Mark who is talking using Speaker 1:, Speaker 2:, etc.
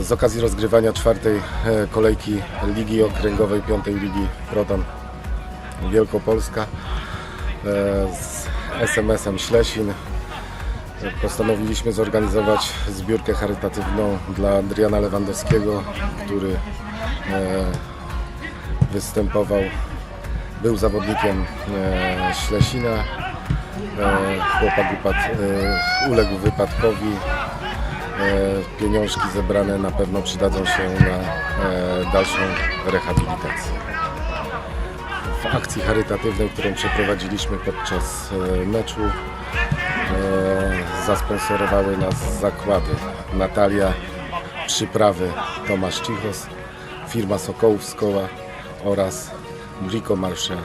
Speaker 1: z okazji rozgrywania czwartej e, kolejki Ligi Okręgowej, piątej Ligi Proton Wielkopolska e, z SMS-em Ślesin. Postanowiliśmy zorganizować zbiórkę charytatywną dla Adriana Lewandowskiego, który e, występował, był zawodnikiem Ślesina. Chłopak upadł, uległ wypadkowi. E, Pieniążki zebrane na pewno przydadzą się na e, dalszą rehabilitację. W akcji charytatywnej, którą przeprowadziliśmy podczas e, meczu, zasponsorowały nas zakłady Natalia, Przyprawy Tomasz Cichos, firma Sokołów z Koła oraz Brico Marsze